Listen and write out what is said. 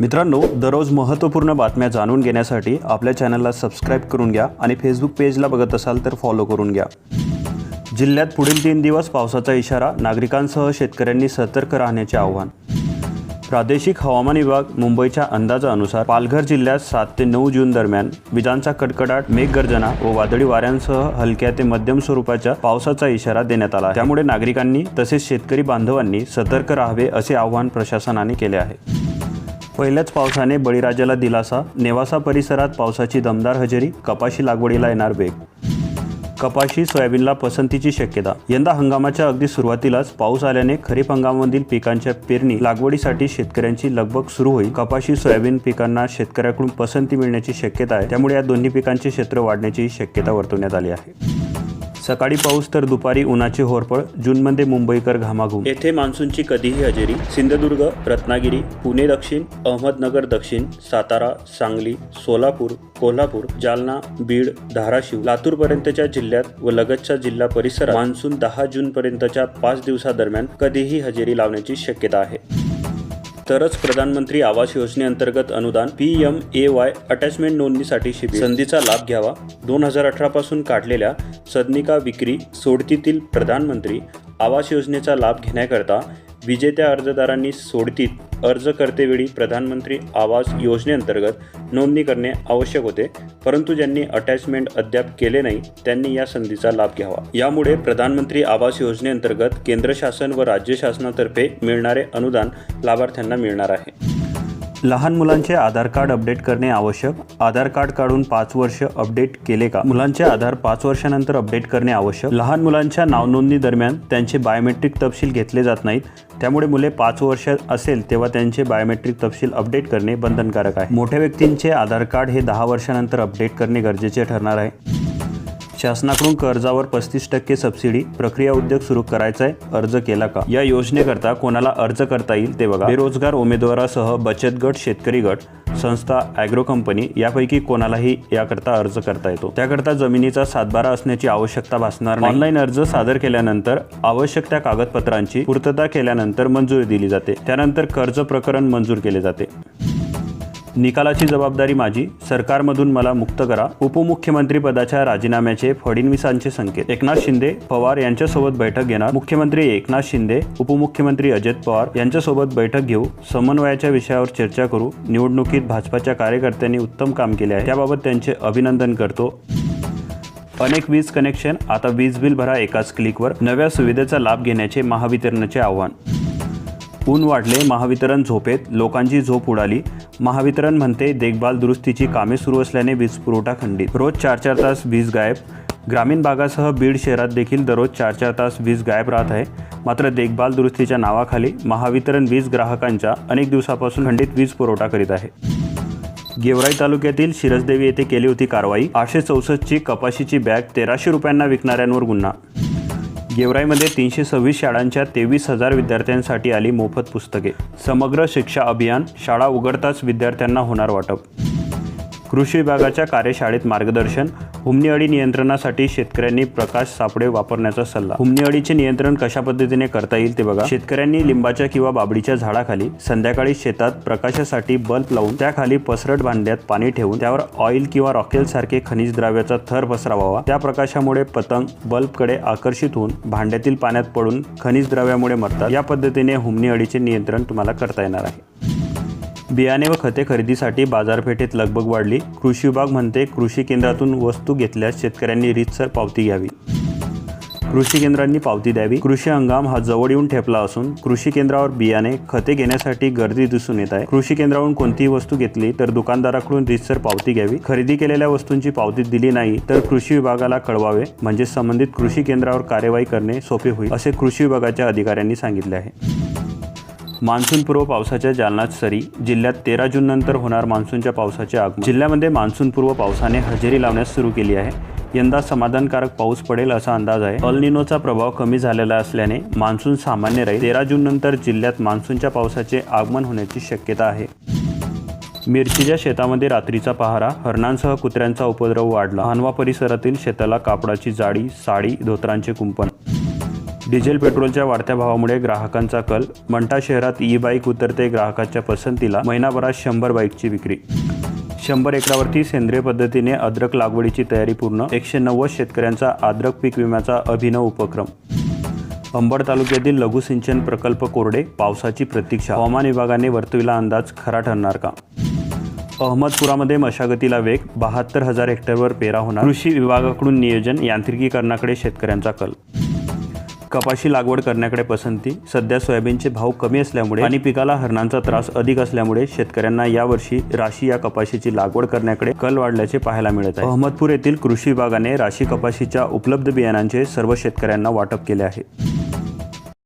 मित्रांनो दररोज महत्त्वपूर्ण बातम्या जाणून घेण्यासाठी आपल्या चॅनलला सबस्क्राईब करून घ्या आणि फेसबुक पेजला बघत असाल तर फॉलो करून घ्या. जिल्ह्यात पुढील तीन दिवस पावसाचा इशारा नागरिकांसह शेतकऱ्यांनी सतर्क राहण्याचे आव्हान. प्रादेशिक हवामान विभाग मुंबईच्या अंदाजानुसार पालघर जिल्ह्यात सात ते नऊ जून दरम्यान विजांचा कडकडाट मेघगर्जना व वादळी वाऱ्यांसह हलक्या ते मध्यम स्वरूपाच्या पावसाचा इशारा देण्यात आला त्यामुळे नागरिकांनी तसेच शेतकरी बांधवांनी सतर्क राहावे असे आवाहन प्रशासनाने केले आहे. पहिल्याच पावसाने बळीराजाला दिलासा नेवासा परिसरात पावसाची दमदार हजेरी कपाशी लागवडीला येणार वेग. कपाशी सोयाबीनला पसंतीची शक्यता. यंदा हंगामाच्या अगदी सुरुवातीलाच पाऊस आल्याने खरीप हंगामामधील पिकांच्या पेरणी लागवडीसाठी शेतकऱ्यांची लगबग सुरू होईल. कपाशी सोयाबीन पिकांना शेतकऱ्याकडून पसंती मिळण्याची शक्यता आहे. त्यामुळे या दोन्ही पिकांचे क्षेत्र वाढण्याची शक्यता वर्तवण्यात आली आहे. सकाळी पाऊस तर दुपारी उन्हाचे होरपळ जूनमध्ये मुंबईकर घामाघूम. येथे मान्सूनची कधीही हजेरी सिंधुदुर्ग रत्नागिरी पुणे दक्षिण अहमदनगर दक्षिण सातारा सांगली सोलापूर कोल्हापूर जालना बीड धाराशिव लातूरपर्यंतच्या जिल्ह्यात व लगतच्या जिल्हा परिसरात मान्सून दहा जून पर्यंतच्या पाच दिवसादरम्यान कधीही हजेरी लावण्याची शक्यता आहे. तरच प्रधानमंत्री आवास योजनेअंतर्गत अनुदान P M A Y attachment नोंदणीसाठी शिबिर. संधीचा लाभ घ्यावा. दोन हजार अठरा पासून काढलेल्या सदनिका विक्री सोडतीतील प्रधानमंत्री आवास योजनेचा लाभ घेण्याकरता विजेत्या अर्जदारांनी सोडतीत अर्ज करतेवेळी प्रधानमंत्री आवास योजनेअंतर्गत नोंदणी करणे आवश्यक होते. परंतु ज्यांनी अटॅचमेंट अद्याप केले नाही त्यांनी या संधीचा लाभ घ्यावा. यामुळे प्रधानमंत्री आवास योजनेअंतर्गत केंद्र शासन व राज्य शासनातर्फे मिळणारे अनुदान लाभार्थ्यांना मिळणार आहे. लहान मुलांचे आधार कार्ड अपडेट करणे आवश्यक. आधार कार्ड काढून पाच वर्ष अपडेट केले का? मुलांचे आधार पाच वर्षानंतर अपडेट करणे आवश्यक. लहान मुलांच्या नावनोंदणी दरम्यान त्यांचे बायोमेट्रिक तपशील घेतले जात नाहीत. त्यामुळे मुले पाच वर्ष असेल तेव्हा त्यांचे बायोमेट्रिक तपशील अपडेट करणे बंधनकारक आहे. मोठ्या व्यक्तींचे आधार कार्ड हे दहा वर्षानंतर अपडेट करणे गरजेचे ठरणार आहे. शासनाकडून कर्जावर पस्तीस टक्के सबसिडी प्रक्रिया उद्योग सुरू करायचा आहे अर्ज केला का? या योजनेकरता कोणाला अर्ज करता येईल ते बघा. बेरोजगार उमेदवारासह बचत गट शेतकरी गट संस्था ॲग्रो कंपनी यापैकी कोणालाही याकरता अर्ज करता येतो. त्याकरता जमिनीचा सातबारा असण्याची आवश्यकता भासणार नाही. ऑनलाईन अर्ज सादर केल्यानंतर आवश्यक त्या कागदपत्रांची पूर्तता केल्यानंतर मंजुरी दिली जाते. त्यानंतर कर्ज प्रकरण मंजूर केले जाते. निकालाची जबाबदारी माझी. सरकारमधून मला मुक्त करा. उपमुख्यमंत्रीपदाच्या राजीनाम्याचे फडणवीसांचे संकेत. एकनाथ शिंदे पवार यांच्यासोबत बैठक घेणार मुख्यमंत्री एकनाथ शिंदे उपमुख्यमंत्री अजित पवार यांच्यासोबत बैठक घेऊ. समन्वयाच्या विषयावर चर्चा करू. निवडणुकीत भाजपाच्या कार्यकर्त्यांनी उत्तम काम केले आहे. त्याबाबत त्यांचे अभिनंदन करतो. अनेक वीज कनेक्शन आता वीज बिल भरा एकाच क्लिकवर. नव्या सुविधेचा लाभ घेण्याचे महावितरणचे आव्हान. ऊन वाढले महावितरण झोपेत. लोकांची झोप उडाली. महावितरण म्हणते देखभाल दुरुस्तीची कामे सुरू असल्याने वीज पुरवठा खंडित. रोज चार चार तास वीज गायब. ग्रामीण भागासह बीड शहरात देखील दररोज चार चार तास वीज गायब राहत आहे. मात्र देखभाल दुरुस्तीच्या नावाखाली महावितरण वीज ग्राहकांच्या अनेक दिवसापासून खंडित वीज पुरवठा करीत आहे. गेवराई तालुक्यातील शिरसदेवी येथे केली होती कारवाई. आठशे चौसष्टची कपाशीची बॅग तेराशे रुपयांना विकणाऱ्यांवर गुन्हा गेवराईमध्ये तीनशे सव्वीस शाळांच्या तेवीस हजार विद्यार्थ्यांसाठी आली मोफत पुस्तके. समग्र शिक्षा अभियान शाळा उघडताच विद्यार्थ्यांना होणार वाटप. कृषी विभागाच्या कार्यशाळेत मार्गदर्शन हुमणी अळी नियंत्रणासाठी शेतकऱ्यांनी प्रकाश सापळे वापरण्याचा सल्ला. हुमणी अळीचे नियंत्रण कशा पद्धतीने करता येईल ते बघा. शेतकऱ्यांनी लिंबाच्या किंवा बाबडीच्या झाडाखाली संध्याकाळी शेतात प्रकाशासाठी बल्ब लावून त्याखाली पसरट भांड्यात पाणी ठेवून त्यावर ऑइल किंवा रॉकेल सारखे खनिज द्राव्याचा थर पसरावा त्या प्रकाशामुळे पतंग बल्बकडे आकर्षित होऊन भांड्यातील पाण्यात पडून खनिज द्राव्यामुळे मरतात. या पद्धतीने हुमणी अळीचे नियंत्रण तुम्हाला करता येणार आहे. बियाणे व खते खरेदीसाठी बाजारपेठेत लगबग वाढली. कृषी विभाग म्हणते कृषी केंद्रातून वस्तू घेतल्यास शेतकऱ्यांनी रीतसर पावती घ्यावी. कृषी केंद्रांनी पावती द्यावी. कृषी हंगाम हा जवळ येऊन ठेपला असून कृषी केंद्रावर बियाणे खते घेण्यासाठी गर्दी दिसून येत आहे. कृषी केंद्रावरून कोणतीही वस्तू घेतली तर दुकानदाराकडून रीतसर पावती घ्यावी. खरेदी केलेल्या वस्तूंची पावती दिली नाही तर कृषी विभागाला कळवावे. म्हणजे संबंधित कृषी केंद्रावर कार्यवाही करणे सोपे होईल असे कृषी विभागाच्या अधिकाऱ्यांनी सांगितले आहे. मान्सूनपूर्व पावसाच्या जालनात सरी जिल्ह्यात तेरा जून नंतर होणार मान्सूनच्या पावसाचे आगमन. जिल्ह्यामध्ये मान्सूनपूर्व पावसाने हजेरी लावण्यास सुरू केली आहे. यंदा समाधानकारक पाऊस पडेल असा अंदाज आहे. अल्निनोचा प्रभाव कमी झालेला असल्याने मान्सून सामान्य राहील. तेरा जून नंतर जिल्ह्यात मान्सूनच्या पावसाचे आगमन होण्याची शक्यता आहे. मिरचीच्या शेतामध्ये रात्रीचा पहारा हरणांसह कुत्र्यांचा उपद्रव वाढला. हानवा परिसरातील शेताला कापडाची जाळी साडी धोतरांचे कुंपण. डिझेल पेट्रोलच्या वाढत्या भावामुळे ग्राहकांचा कल. मंठा शहरात ई बाईक उतरते ग्राहकाच्या पसंतीला. महिनाभरात शंभर बाईकची विक्री. शंभर एकरावरती सेंद्रिय पद्धतीने अद्रक लागवडीची तयारी पूर्ण. एकशे नव्वद शेतकऱ्यांचा अद्रक पीक विम्याचा अभिनव उपक्रम. अंबड तालुक्यातील लघु सिंचन प्रकल्प कोरडे. पावसाची प्रतीक्षा. हवामान विभागाने वर्तविला अंदाज खरा ठरणार का? अहमदपुरामध्ये मशागतीला वेग. बहात्तर हजार हेक्टरवर पेरा होणार. कृषी विभागाकडून नियोजन यांत्रिकीकरणाकडे शेतकऱ्यांचा कल. कपाशी लागवड करण्याकडे पसंती. सध्या सोयाबीनचे भाव कमी असल्यामुळे आणि पिकाला हरणांचा त्रास अधिक असल्यामुळे शेतकऱ्यांना यावर्षी राशी या कपाशीची लागवड करण्याकडे कल वाढल्याचे पाहायला मिळत आहे. अहमदपूर येथील कृषी विभागाने राशी कपाशीच्या उपलब्ध बियाणांचे सर्व शेतकऱ्यांना वाटप केले आहे.